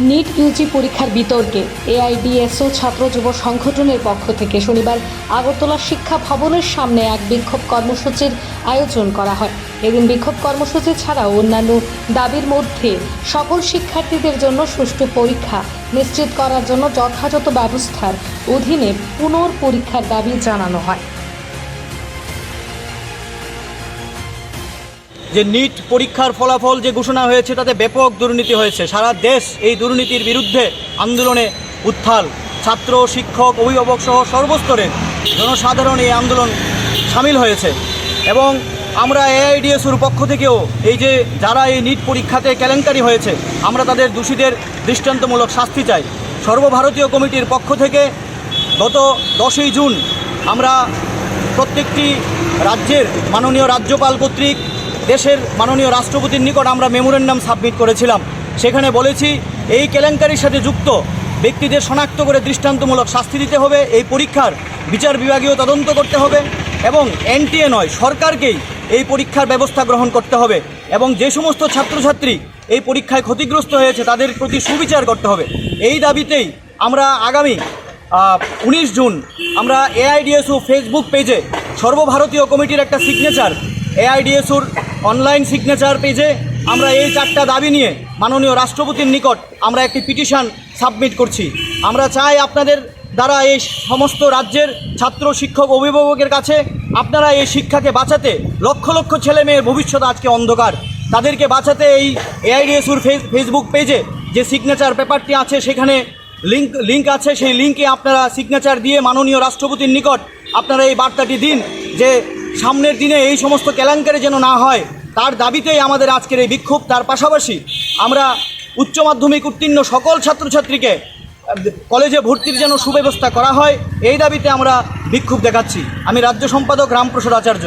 NEET Yuji পরীক্ষার বিতর্কে AIDSO ছাত্র যুব সংগঠনের পক্ষ থেকে শনিবার আগরতলা শিক্ষা ভবনের সামনে এক বিক্ষোভ কর্মসূচির আয়োজন করা হয়। এদিন বিক্ষোভ কর্মসূচি ছাড়াও অন্যান্য দাবির মধ্যে সকল শিক্ষার্থীদের জন্য সুষ্ঠু পরীক্ষা নিশ্চিত করার জন্য যথাযথ ব্যবস্থার অধীনে পুনর্পরীক্ষার দাবি জানানো হয়। যে নিট পরীক্ষার ফলাফল যে ঘোষণা হয়েছে, তাতে ব্যাপক দুর্নীতি হয়েছে। সারা দেশ এই দুর্নীতির বিরুদ্ধে আন্দোলনে উত্থাল। ছাত্র, শিক্ষক, অভিভাবক সহ সর্বস্তরের জনসাধারণ এই আন্দোলন সামিল হয়েছে। এবং আমরা এআইডিএসুর পক্ষ থেকেও এই যে যারা এই নিট পরীক্ষাতে কেলেঙ্কারি হয়েছে, আমরা তাদের দোষীদের দৃষ্টান্তমূলক শাস্তি চাই। সর্বভারতীয় কমিটির পক্ষ থেকে গত দশই জুন আমরা প্রত্যেকটি রাজ্যের মাননীয় রাজ্যপাল কর্তৃক দেশের মাননীয় রাষ্ট্রপতির নিকট আমরা মেমোরেন্ডাম সাবমিট করেছিলাম। সেখানে বলেছি, এই কেলেঙ্কারির সাথে যুক্ত ব্যক্তিদের শনাক্ত করে দৃষ্টান্তমূলক শাস্তি দিতে হবে, এই পরীক্ষার বিচার বিভাগীয় তদন্ত করতে হবে এবং এনটিএ নয়, সরকারকেই এই পরীক্ষার ব্যবস্থা গ্রহণ করতে হবে এবং যে সমস্ত ছাত্রছাত্রী এই পরীক্ষায় ক্ষতিগ্রস্ত হয়েছে তাদের প্রতি সুবিচার করতে হবে। এই দাবিতেই আমরা আগামী উনিশ জুন আমরা এআইডিএসও ফেসবুক পেজে সর্বভারতীয় কমিটির একটা সিগনেচার, এআইডিএসওর অনলাইন সিগনেচার পেজে আমরা এই চারটা দাবি নিয়ে মাননীয় রাষ্ট্রপতির নিকট আমরা একটি পিটিশন সাবমিট করছি। আমরা চাই আপনাদের দ্বারা এই সমস্ত রাজ্যের ছাত্র, শিক্ষক, অভিভাবকের কাছে আপনারা এই শিক্ষাকে বাঁচাতে লক্ষ লক্ষ ছেলে মেয়ের ভবিষ্যৎ আজকে অন্ধকার। তাদেরকে বাঁচাতে এই এআইডিএসুর ফেসবুক পেজে যে সিগনেচার পেপারটি আছে সেখানে লিঙ্ক লিঙ্ক আছে। সেই লিঙ্কে আপনারা সিগনেচার দিয়ে মাননীয় রাষ্ট্রপতির নিকট আপনারা এই বার্তাটি দিন যে সামনের দিনে এই সমস্ত কেলাঙ্কারি যেন না হয়, তার দাবিতেই আমাদের আজকের এই বিক্ষোভ। তার পাশাপাশি আমরা উচ্চ মাধ্যমিক উত্তীর্ণ সকল ছাত্রছাত্রীকে, কলেজে ভর্তির যেন সুব্যবস্থা করা হয়, এই দাবিতে আমরা বিক্ষোভ দেখাচ্ছি। আমি রাজ্য সম্পাদক রামপ্রসাদ আচার্য।